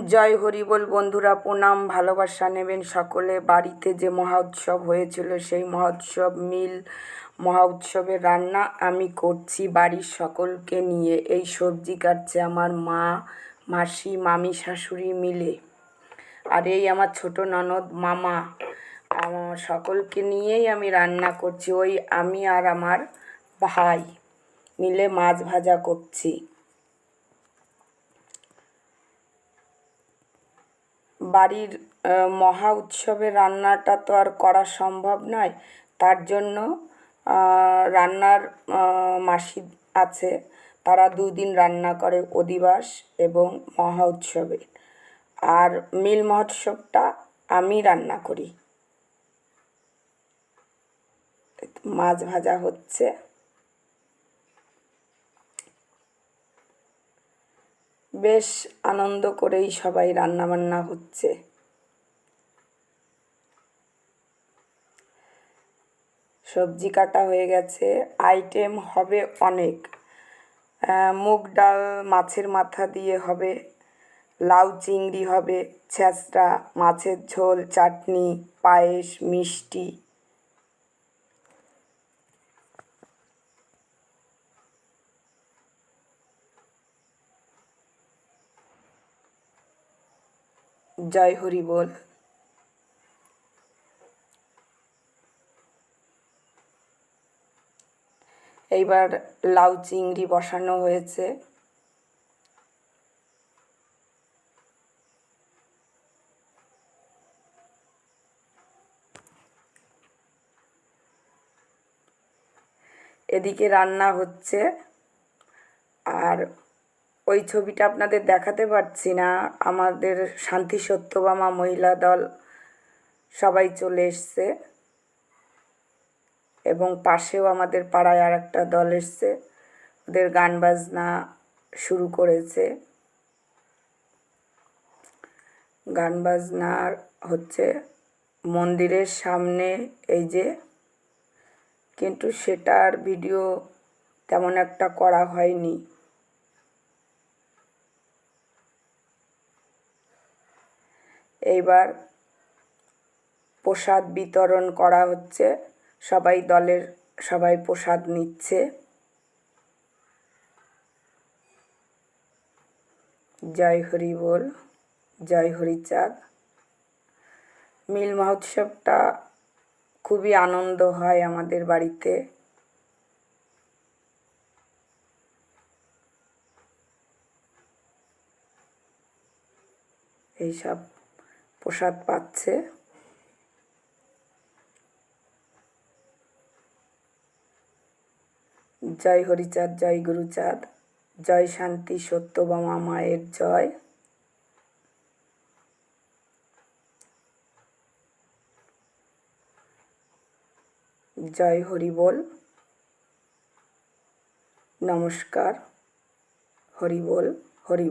জয় হরিবোল বন্ধুরা, প্রণাম, ভালোবাসা নেবেন সকলে। বাড়িতে যে মহোৎসব হয়েছিল, সেই মহোৎসব মিল মহোৎসবের রান্না আমি করছি বাড়ির সকলকে নিয়ে। এই সবজি কাটছে আমার মা, মাসি, মামি, শাশুড়ি মিলে। আর এই আমার ছোট ননদ মামা, আমার সকলকে নিয়েই আমি রান্না করছি। ওই আমি আর আমার ভাই মিলে মাছ ভাজা করছি। বাড়ির মহা উৎসবে রান্নাটা তো আর করা সম্ভব নয়। তার জন্য রান্নার মাসি আছে। তারা দুদিন রান্না করে অধিবাস এবং মহা উৎসবে। আর মিল মহোৎসবটা আমি রান্না করি। মাছ ভাজা হচ্ছে। বেশ আনন্দ করেই সবাই রান্নাবান্না হচ্ছে। সবজি কাটা হয়ে গেছে আইটেম হবে অনেক। মুগ ডাল মাছের মাথা দিয়ে হবে, লাউ চিংড়ি হবে ছ্যাঁচড়া মাছের ঝোল, চাটনি, পায়েস, মিষ্টি। জয় হরি বল। এইবার লাউ চিংড়ি বসানো হয়েছে। এদিকে রান্না হচ্ছে। আর ওই ছবিটা আপনাদের দেখাতে পারছি না। আমাদের শান্তি সত্যবামা মহিলা দল সবাই চলে এসছে। এবং পাশেও আমাদের পাড়ায় আর একটা দল এসছে। ওদের গান বাজনা শুরু করেছে। গান বাজনার হচ্ছে মন্দিরের সামনে এই যে। কিন্তু সেটার ভিডিও তেমন একটা করা হয়নি। এইবার প্রসাদ বিতরণ করা হচ্ছে। সবাই দলের, সবাই প্রসাদ নিচ্ছে। জয় হরি বল, জয় হরিচাঁদ মিল মহোৎসবটা খুবই আনন্দ হয় আমাদের বাড়িতে। এইসব প্রসাদ পাচ্ছে। জয় হরিচাঁদ জয় গুরুচাঁদ জয় শান্তি সত্যবামা মায়ের জয়। জয় হরি বল। নমস্কার। হরি বল হরি বল।